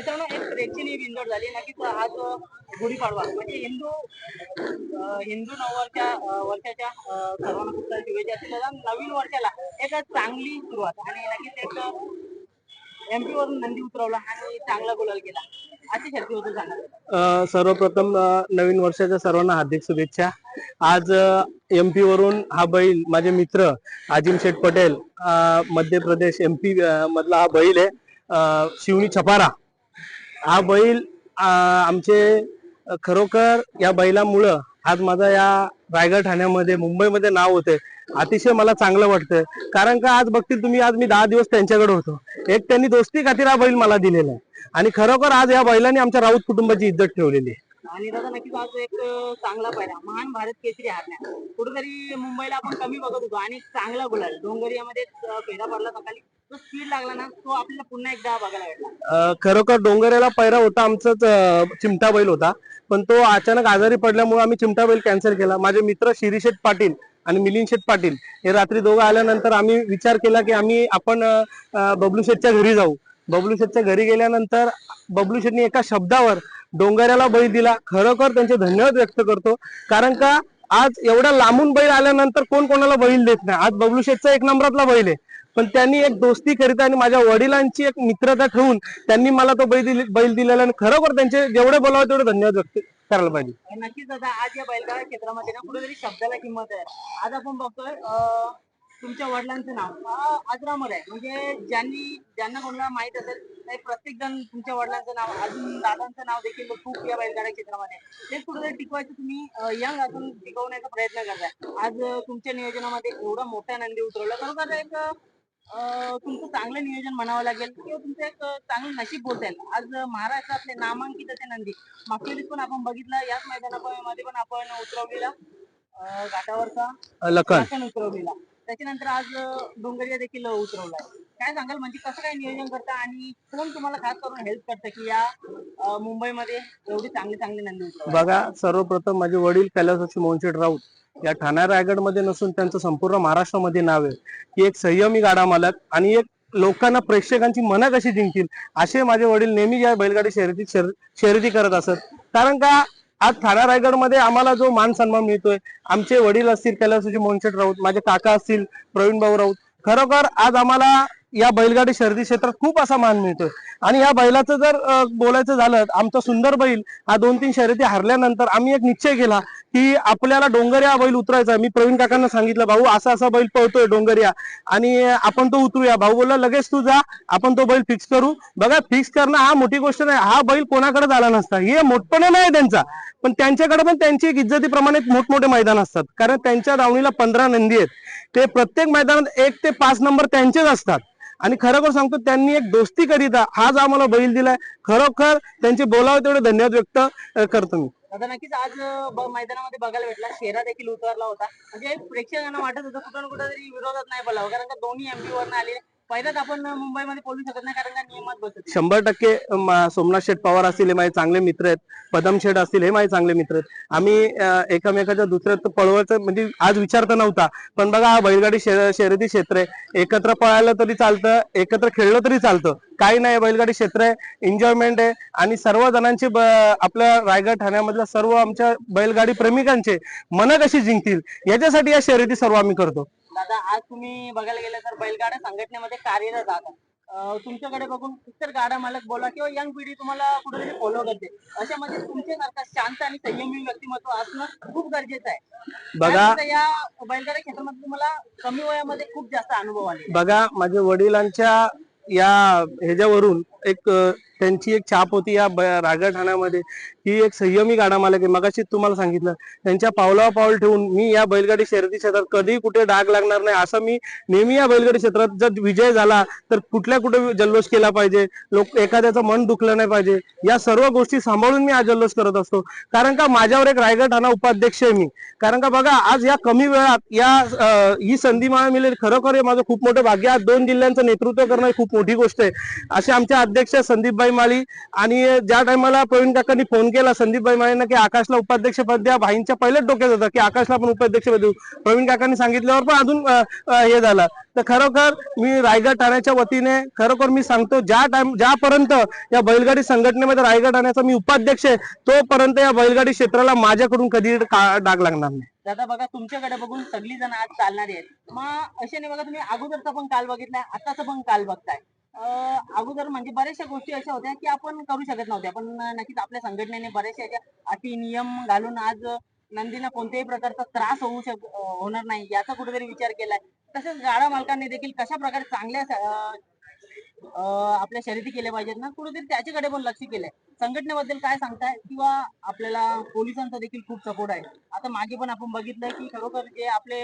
मित्रांनो एक प्रेक्षणीय बिंदोड झाली नक्कीच जो गुढीपाडवा म्हणजे हिंदू हिंदू नववर्षा वर्षाच्या सर्वांना खूप साऱ्या शुभेच्छा असतील. नवीन वर्षाला एक चांगली सुरुवात आणि नक्कीच एक एमपी वरून नंदी उतरवला आणि चांगला गुलाल केला. अशी शक्ती होती सांगा. सर्वप्रथम नवीन वर्षाच्या सर्वांना हार्दिक शुभेच्छा. आज एमपी वरून हा बैल माझे मित्र आजिम शेठ पटेल मध्य प्रदेश एमपी मधला हा बैल आहे शिवणी छपारा. हा बैल आमचे खरोखर या बैलामुळं आज माझा या रायगड ठाण्यामध्ये मुंबईमध्ये नाव होते अतिशय मला चांगलं वाटतंय. कारण का आज बघतील तुम्ही आज मी दहा दिवस त्यांच्याकडे होतो. एक त्यांनी दोस्ती खातीर हा बैल मला दिलेला आहे. आणि खरोखर आज या बैलाने आमच्या राऊत कुटुंबाची इज्जत ठेवलेली आहे. आणि दादा नक्कीच आज एक चांगला पायरा महान भारत केसरी हरण्या कुठेतरी मुंबईला आपण कमी बघत होतो आणि चांगला गुलाल. डोंगरियामध्ये फेरा पडला सकाळी तो स्पीड लागला ना तो आपल्याला पुन्हा एकदा बघायला भेटला. खरोखर डोंगरेला पैरा होता आमचाच चिमटा बैल होता. पण तो अचानक आजारी पडल्यामुळे आम्ही चिमटा बैल कॅन्सल केला. माझे मित्र शिरीशेठ पाटील आणि मिलिंद शेठ पाटील हे रात्री दोघं आल्यानंतर आम्ही विचार केला की आम्ही आपण बबलू शेठच्या घरी जाऊ. बबलू शेठच्या घरी गेल्यानंतर बबलू शेठनी एका शब्दावर डोंगऱ्याला बैल दिला. खरोखर त्यांचे धन्यवाद व्यक्त करतो. कारण का आज एवढ्या लांबून बैल आल्यानंतर कोण कोणाला बैल देत नाही? आज बबलू शेठचा एक नंबरातला बैल आहे. पण त्यांनी एक दोस्ती करीता आणि माझ्या वडिलांची एक मित्रता ठेवून त्यांनी मला तो बैल दिले- बैल दिलेला आणि खरोखर त्यांचे जेवढे बोलावं तेवढे धन्यवाद व्यक्त करायला पाहिजे. नक्कीच दादा आज या बैलगाडा क्षेत्रामध्ये ना कुठेतरी शब्दाला किंमत आहे. आज आपण बघतोय तुमच्या वडिलांचं नाव? अजरामर आहे. म्हणजे ज्यांनी ज्यांना कोणाला माहीत असेल नाही प्रत्येक जण तुमच्या वडिलांचं नाव अजून दादांचं नाव देखील खूप या बैलगाडा क्षेत्रामध्ये ते कुठेतरी टिकवायचं तुम्ही यंग असून टिकवण्याचा प्रयत्न करताय. आज तुमच्या नियोजनामध्ये एवढा मोठा नंदी उतरवला. खरोखर एक तुमचं चांगलं नियोजन म्हणावं लागेल. किंवा तुमचं एक चांगलं नशीब बोलता येईल आज महाराष्ट्रातले नामांकित असे नंदी मागच्या वेळेस पण आपण बघितलं याच मैदानामध्ये पण आपण उतरवलेला घाटावरचा लखन उतरवलेला. त्याच्यानंतर आज डोंगरिया देखील उतरवलाय. काय सांगाल? म्हणजे कसं काय नियोजन करता आणि कोण तुम्हाला खास करून हेल्प करतं की या मुंबईमध्ये एवढी चांगली चांगली नंदी बघा सर्वप्रथम माझे वडील कैलासवासी मोहनशेठ राऊत या ठाणा रायगडमध्ये नसून त्यांचं संपूर्ण महाराष्ट्रामध्ये नाव आहे. की एक संयमी गाडा मालक आणि एक लोकांना प्रेक्षकांची मनं कशी जिंकतील असे माझे वडील नेहमी या बैलगाडी शर्यती शर्यती करत असत. कारण का आज ठाणा रायगडमध्ये आम्हाला जो मान सन्मान मिळतोय आमचे वडील असतील कैलासजी मोनशेट राऊत माझे काका असतील प्रवीण भाऊ राऊत खरोखर आज आम्हाला या बैलगाडी शर्दी क्षेत्रात खूप असा मान मिळतोय. आणि या बैलाचं जर बोलायचं झालं आमचा सुंदर बैल हा दोन तीन शर्यती हरल्यानंतर आम्ही एक निश्चय केला की आपल्याला डोंगरिया बैल उतरायचा मी प्रवीण काकांना सांगितलं भाऊ असा असा बैल पळतोय डोंगर्या. आणि आपण तो उतरूया. भाऊ बोलला लगेच तू जा आपण तो बैल फिक्स करू. बघा फिक्स करणं हा मोठी गोष्ट नाही. हा बैल कोणाकडे झाला नसता. हे मोठपणे नाही त्यांचा. पण त्यांच्याकडे पण त्यांची एक इज्जतीप्रमाणे मोठमोठे मैदान असतात. कारण त्यांच्या दावणीला पंधरा नंदी आहेत. ते प्रत्येक मैदानात एक ते पाच नंबर त्यांचेच असतात. आणि खरोखर सांगतो त्यांनी एक दोस्ती करिता आज आम्हाला बैल दिलाय. खरोखर त्यांचे बोलावं तेवढे धन्यवाद व्यक्त करतो मी. आता नक्कीच आज मैदानामध्ये बघायला भेटला. शेरा देखील उतरला होता. म्हणजे प्रेक्षकांना वाटत होतं कुठं कुठं तरी विरोधात नाही बोलावं. कारण का दोन्ही एमपी वरनं आले पहिल्याच आपण मुंबईमध्ये बोलू शकत नाही कारण का नियमात बसत शंभर टक्के सोमनाथ शेठ पवार असतील हे माझे चांगले मित्र आहेत. पदम शेठ असतील हे माझे चांगले मित्र आहेत. आम्ही एकमेकाच्या दुसऱ्या पळवायचं म्हणजे आज विचार तर नव्हता. पण बघा हा बैलगाडी शर्यती क्षेत्र आहे. एकत्र पळायला तरी चालतं एकत्र खेळलं तरी चालतं. काही नाही बैलगाडी क्षेत्र आहे एन्जॉयमेंट आहे. आणि सर्व जणांचे आपल्या रायगड ठाण्यामधल्या सर्व आमच्या बैलगाडी प्रेमिकांचे मन कशी जिंकतील? याच्यासाठी या शर्यती सर्व आम्ही करतो. दादा आज तुम्ही बघायला गेलं तर बैलगाडा संघटनेमध्ये कार्यरत आहात. अं, तुमच्याकडे बघून इतर गाडा मालक बोला किंवा यंग पिढी तुम्हाला कुठेतरी फॉलो करते. अशामध्ये तुमच्यासारखा शांत आणि संयमी व्यक्तिमत्व असणं खूप गरजेचं आहे. बघा. काय वाटतं या बैलगाडा क्षेत्रामध्ये तुम्हाला कमी वयामध्ये खूप जास्त अनुभव आले बघा माझ्या वडिलांच्या या ह्याच्यावरून एक अ, त्यांची एक छाप होती या रायगड ठाण्यामध्ये. ही एक संयमी गाडा मालक आहे. मगाशी तुम्हाला सांगितलं. त्यांच्या पावलावर पाऊल ठेवून मी या बैलगाडी शर्यती क्षेत्रात कधी कुठे डाग लागणार नाही असं मी नेहमी या बैलगाडी क्षेत्रात जर विजय झाला तर कुठल्या कुठे जल्लोष केला पाहिजे? लोक एखाद्याचं मन दुखलं नाही पाहिजे. या सर्व गोष्टी सांभाळून मी हा जल्लोष करत असतो. कारण का माझ्यावर एक रायगड ठाणा उपाध्यक्ष आहे मी. कारण का बघा आज या कमी वेळात या ही संधी मला मिळेल. खरोखर हे माझं खूप मोठं भाग्य आज दोन जिल्ह्यांचं नेतृत्व करणं खूप मोठी गोष्ट आहे. असे आमच्या अध्यक्ष संदीपबाई माळी आणि ज्या टायमाला प्रवीण काकांनी फोन केला संदीपबाई माळींना की आकाशला उपाध्यक्ष पद द्या. भाईंच्या पहिल्याच डोक्यात होतं की आकाशला आपण उपाध्यक्ष पद देऊ. प्रवीण काकांनी सांगितल्यावर पण अजून हे झालं. तर खरोखर मी रायगड ठाण्याच्या वतीने खरोखर मी सांगतो ज्या टाइम ज्यापर्यंत या बैलगाडी संघटनेमध्ये रायगड ठाण्याचा मी उपाध्यक्ष आहे तोपर्यंत या बैलगाडी क्षेत्राला माझ्याकडून कधी डाग लागणार नाही. दादा बघा तुमच्याकडे बघून सगळी जण आज चालणारी आहेत. मग असे नाही बघा तुम्ही अगोदरचा पण काल बघितलाय आताचा पण काल बघताय. अगोदर म्हणजे बऱ्याचशा गोष्टी अशा होत्या की आपण करू शकत नव्हत्या. पण नक्कीच आपल्या संघटनेने बऱ्याचशा अशा अटी नियम घालून आज नंदीला कोणत्याही प्रकारचा त्रास होऊ शक होणार नाही याचा कुठेतरी विचार केलाय. तसेच गाडा मालकांनी देखील कशा प्रकारे चांगल्या आपल्या शर्यती केल्या पाहिजेत ना? कुठेतरी त्याच्याकडे पण लक्ष केलंय. संघटनेबद्दल काय सांगताय? किंवा आपल्याला पोलिसांचा देखील खूप सपोर्ट आहे. आता मागे पण आपण बघितलं की खरोखर जे आपले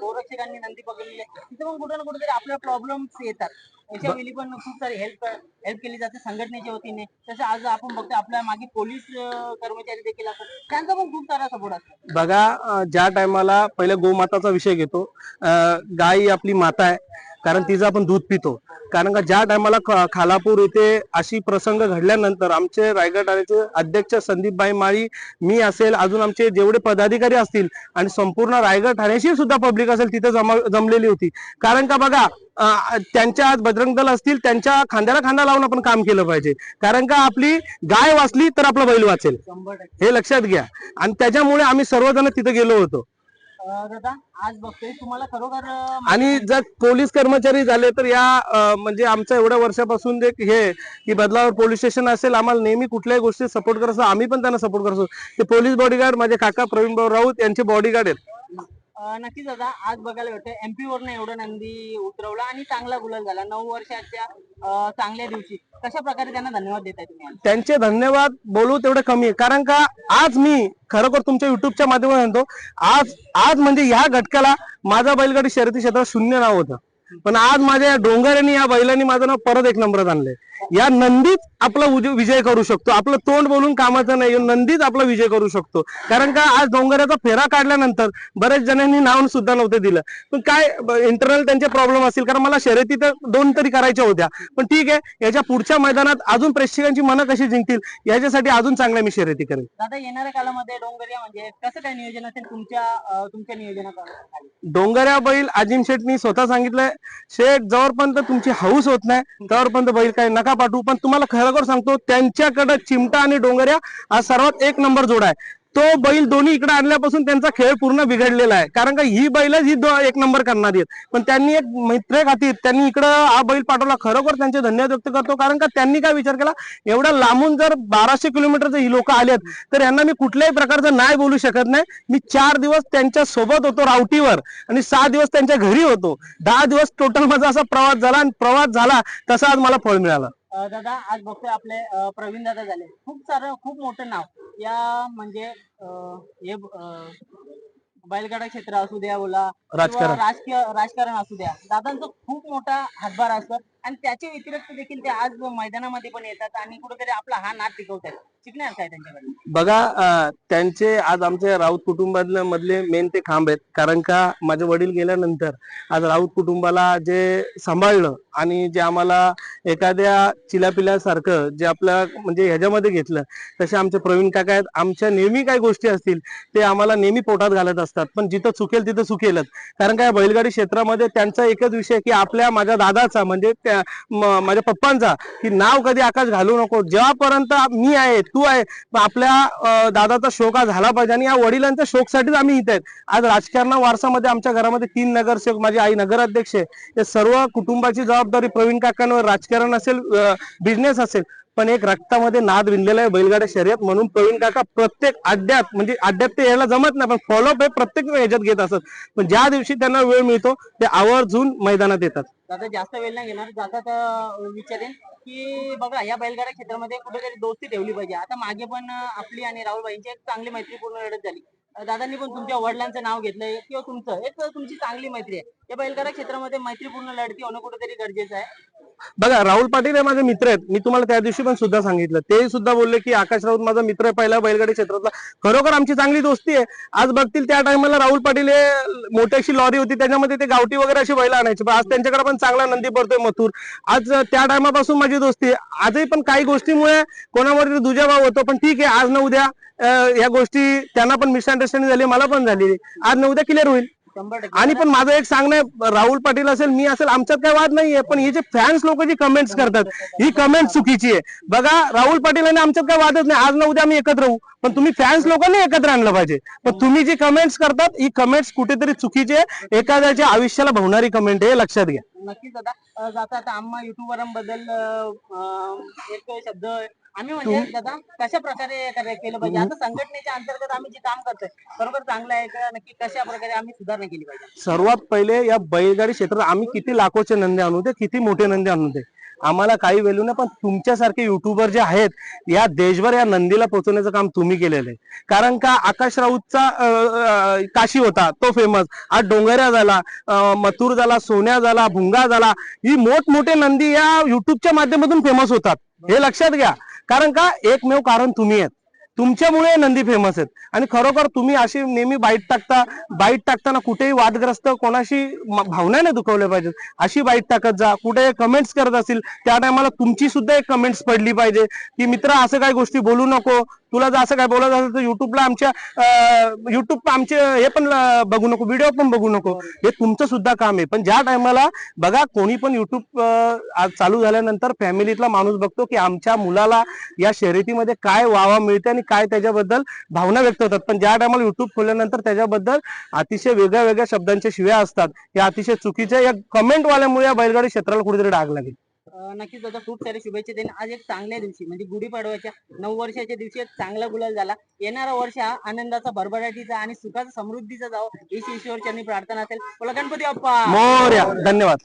गोरक्षकांनी नंदी पकडलेले तिथे पण कुठे ना कुठेतरी आपल्या प्रॉब्लेम्स येतात. त्याच्या वेळी पण खूप सारी हेल्प हेल्प केली जाते संघटनेच्या वतीने. तसं आज आपण बघतो आपल्या मागे पोलीस कर्मचारी देखील असतात. त्यांचा पण खूप सारा सपोर्ट असतो. बघा ज्या टायमाला पहिले गोमाताचा विषय घेतो. गाय आपली माता आहे. कारण तिचं आपण दूध पितो. कारण का ज्या टायमाला खालापूर येथे अशी प्रसंग घडल्यानंतर आमचे रायगड ठाण्याचे अध्यक्ष संदीपबाई माळी मी असेल अजून आमचे जेवढे पदाधिकारी असतील आणि संपूर्ण रायगड ठाण्याची सुद्धा पब्लिक असेल तिथे जमा जमलेली होती. कारण का बघा त्यांच्या आज बजरंग दल असतील त्यांच्या खांद्याला खांदा लावून आपण काम केलं पाहिजे. कारण का आपली गाय वाचली तर आपला बैल वाचेल. हे लक्षात घ्या. आणि त्याच्यामुळे आम्ही सर्वजण तिथे गेलो होतो. दादा आज बघतोय तुम्हाला खरोखर अं, आणि जर पोलीस कर्मचारी झाले तर या म्हणजे आमच्या एवढ्या वर्षापासून जे हे की बदलावर पोलीस स्टेशन असेल आम्हाला नेहमी कुठल्याही गोष्टी सपोर्ट करत असतो. आम्ही पण त्यांना सपोर्ट करतो ते पोलीस बॉडीगार्ड माझे काका प्रवीण भाऊ राऊत यांचे बॉडीगार्ड आहेत. नक्कीच दादा आज बघायला भेटतं एमपी वरनं एवढं नंदी उतरवला आणि चांगला गुलाल झाला. नऊ वर्षाच्या अं, चांगल्या दिवशी. कशा प्रकारे त्यांना धन्यवाद देताय तुम्ही आज? त्यांचे धन्यवाद बोलू तेवढे कमी आहे. कारण का आज मी खरोखर तुमच्या युट्यूबच्या माध्यमातून म्हणतो आज आज म्हणजे ह्या घटकाला माझा बैलगाडी शर्यती क्षेत्रात शून्य नाव होतं. पण आज माझ्या या डोंगरांनी या बैलांनी माझं नाव परत एक नंबरात आणलंय. या नंदीच आपला विजय करू शकतो. आपलं तोंड बोलून कामाचं नाही नंदीच आपला विजय करू शकतो. कारण का आज डोंगराचा फेरा काढल्यानंतर बरेच जणांनी नाव सुद्धा नव्हते दिलं. पण काय इंटरनल त्यांचे प्रॉब्लेम असतील. कारण मला शर्यती तर दोन तरी करायच्या होत्या. पण ठीक आहे याच्या पुढच्या मैदानात अजून प्रेक्षकांची मनं कशी जिंकतील याच्यासाठी अजून चांगल्या मी शर्यती करेन. दादा येणाऱ्या काळामध्ये डोंगरिया म्हणजे कसं काय नियोजन असेल? तुमच्या तुमच्या नियोजनाखाली. डोंगऱ्या बैल अजिम शेठनी स्वतः सांगितलंय शेठ जोपर्यंत तुमची हौस होत नाही तोपर्यंत बैल काय नका पाठवू. पण तुम्हाला खरोखर सांगतो त्यांच्याकडे चिमटा आणि डोंगऱ्या हा सर्वात एक नंबर जोडा आहे. तो बैल दोन्ही इकडे आणल्यापासून त्यांचा खेळ पूर्ण बिघडलेला आहे. कारण का ही बैलच ही एक नंबर करणार आहेत. पण त्यांनी एक मित्र खातीर त्यांनी इकडं हा बैल पाठवला. खरोखर त्यांचे धन्यवाद व्यक्त करतो. कारण का त्यांनी काय विचार केला? एवढ्या लांबून जर बाराशे किलोमीटरचे ही लोक आलेत तर यांना मी कुठल्याही प्रकारचं नाही बोलू शकत नाही. मी चार दिवस त्यांच्यासोबत होतो रावटीवर आणि सहा दिवस त्यांच्या घरी होतो. दहा दिवस टोटल माझा असा प्रवास झाला आणि प्रवास झाला तसा आज मला फळ मिळालं. अं, दादा आज बघतोय आपले प्रवीण दादा झाले. खूप सारं खूप मोठं नाव. या म्हणजे अं, हे अं, बैलगाडा क्षेत्र असू द्या बोला किंवा राजकारण. राजकीय राजकारण असू द्या. दादांचा खूप मोठा हातभार असतो आणि त्याच्या व्यतिरिक्त देखील ते आज मैदानामध्ये पण येतात आणि कुठेतरी आपला हा नाद टिकवतात. शिकणार काय त्यांच्याकडे बघा अं, त्यांचे आज आमच्या राऊत कुटुंबातले मधले मेन ते खांब आहेत. कारण का माझे वडील गेल्यानंतर आज राऊत कुटुंबाला जे सांभाळलं आणि जे आम्हाला एखाद्या चिलापिल्यासारखं जे आपल्या म्हणजे ह्याच्यामध्ये घेतलं तसे आमचे प्रवीण काका आहेत. आमच्या नेहमी काही गोष्टी असतील ते आम्हाला नेहमी पोटात घालत असतात. पण जिथं चुकेल तिथं चुकेलच कारण काय बैलगाडी क्षेत्रामध्ये त्यांचा एकच विषय की आपल्या माझ्या दादाचा म्हणजे त्या- माझ्या पप्पांचा की नाव कधी आकाश घालू नको. जेव्हापर्यंत मी आहे तू आहे आपल्या दादाचा शोक हा झाला पाहिजे आणि या वडिलांच्या शोकसाठीच आम्ही इथे आहेत. आज राजकारण वारसामध्ये आमच्या घरामध्ये तीन नगरसेवक माझी आई नगराध्यक्ष आहे. हे सर्व कुटुंबाची जबाबदारी प्रवीण काकांवर राजकारण असेल बिझनेस असेल. पण एक रक्तामध्ये नाद विणलेला आहे बैलगाड्या शर्यत म्हणून प्रवीण काका प्रत्येक अड्ड्यात म्हणजे अड्ड्यात ते यायला जमत नाही पण फॉलोअप हे प्रत्येक ह्याच्यात घेत असत. पण ज्या दिवशी त्यांना वेळ मिळतो ते आवर्जून मैदानात येतात. दादा जास्त वेळ नाही घेणार. जातात तर विचारेन की बघा या बैलगाड्या क्षेत्रामध्ये कुठेतरी दोस्ती ठेवली पाहिजे. आता मागे पण आपली आणि राहुलबाईंची एक चांगली मैत्रीपूर्ण लढत झाली. दादांनी पण तुमच्या वडिलांचं नाव घेतलंय किंवा तुमचं. एक तुमची चांगली मैत्री आहे. या बैलगाडा क्षेत्रामध्ये मैत्रीपूर्ण लढती होणं कुठेतरी गरजेचं आहे. बघा राहुल पाटील हे माझे मित्र आहेत. मी तुम्हाला त्या दिवशी पण सुद्धा सांगितलं. ते सुद्धा बोलले की आकाश राऊत माझा मित्र आहे पहिला बैलगाडी क्षेत्रातला. खरोखर आमची चांगली दोस्ती आहे. आज बघतील त्या टायमाला राहुल पाटील हे मोठी अशी लॉरी होती. त्याच्यामध्ये ते गावठी वगैरे अशी बैल आणायची. पण आज त्यांच्याकडे पण चांगला नंदी पडतोय मथुर. आज त्या टायमापासून माझी दोस्ती आहे. आजही पण काही गोष्टीमुळे कोणावर दुजाभाव होतो. पण ठीक आहे आज न उद्या या गोष्टी त्यांना पण मिसअंडरस्टँडिंग झाली मला पण झाली. आज न उद्या क्लिअर होईल. आणि पण माझं एक सांगणं आहे, राहुल पाटील असेल मी असेल आमच्यात काही वाद नाहीये पण हे जे फॅन्स लोक जी कमेंट्स करतात ही कमेंट चुकीची आहे. बघा राहुल पाटील आणि आमच्यात काही वादच नाही. आज ना उद्या आम्ही एकत्र राहू पण तुम्ही फॅन्स लोकांनी एकत्र आणलं पाहिजे. पण तुम्ही जी कमेंट्स करतात ही कमेंट्स कुठेतरी चुकीची आहे एखाद्याच्या आयुष्याला भावणारी कमेंट आहे हे लक्षात घ्या. नक्कीच दादा. जाता आता आम्हा युट्यूबरांबद्दल एक शब्द आम्ही म्हणजे दादा कशा प्रकारे कर- केलं पाहिजे? आता संघटनेच्या अंतर्गत आम्ही जे काम करतोय बरोबर चांगलं आहे का? नक्की कशा प्रकारे आम्ही सुधारणा केली पाहिजे? सर्वात पहिले या बैलगाडी क्षेत्रात आम्ही किती लाखोचे नंदी आणू दे किती मोठे नंदी आणू दे. आम्हाला काही वेल्यू नाही पण तुमच्यासारखे युट्यूबर जे आहेत या देशभर या नंदीला पोहोचवण्याचं काम तुम्ही केलेलं आहे. कारण का आकाश राऊतचा काशी होता तो फेमस आज डोंगऱ्या झाला मथुर झाला सोन्या झाला भुंगा झाला ही मोठमोठे नंदी या युट्यूबच्या माध्यमातून फेमस होतात. हे लक्षात घ्या. कारण का एकमेव कारण तुम्ही आहेत. तुमच्यामुळे नंदी फेमस आहेत. आणि खरोखर तुम्ही अशी नेहमी बाईट टाकता बाईट टाकताना कुठेही वादग्रस्त कोणाशी भावनाने दुखवल्या पाहिजेत. अशी बाईट टाकत जा. कुठे कमेंट्स करत असतील त्या टायमाला तुमची सुद्धा एक कमेंट्स पडली पाहिजे. की मित्र असं काही गोष्टी बोलू नको. तुला जर असं काय बोलायचं असेल तर युट्यूबला आमच्या युट्यूब आमचे हे पण बघू नको व्हिडिओ पण बघू नको. हे तुमचं सुद्धा काम आहे. पण ज्या टायमाला बघा कोणी पण युट्यूब चालू झाल्यानंतर फॅमिलीतला माणूस बघतो की आमच्या मुलाला या शर्यतीमध्ये काय वावा मिळते आणि काय त्याच्याबद्दल भावना व्यक्त होतात. पण ज्या टायमाला युट्यूब खोलल्यानंतर त्याच्याबद्दल अतिशय वेगळ्या वेगळ्या शब्दांच्या शिव्या असतात. या अतिशय चुकीच्या या कमेंट वाल्यामुळे या बैलगाडी क्षेत्राला कुठेतरी डाग लागेल. नक्कीच दादा खूप सारे शुभेच्छा देईन. आज एक चांगल्या दिवशी म्हणजे गुढीपाडव्याच्या नऊ वर्षाच्या दिवशी एक चांगला गुलाल झाला. येणारा वर्ष हा आनंदाचा भरभराटीचा आणि सुखाचा समृद्धीचा जावं. ही ईश्वर चरणी प्रार्थना असेल. बोला गणपती बाप्पा! धन्यवाद.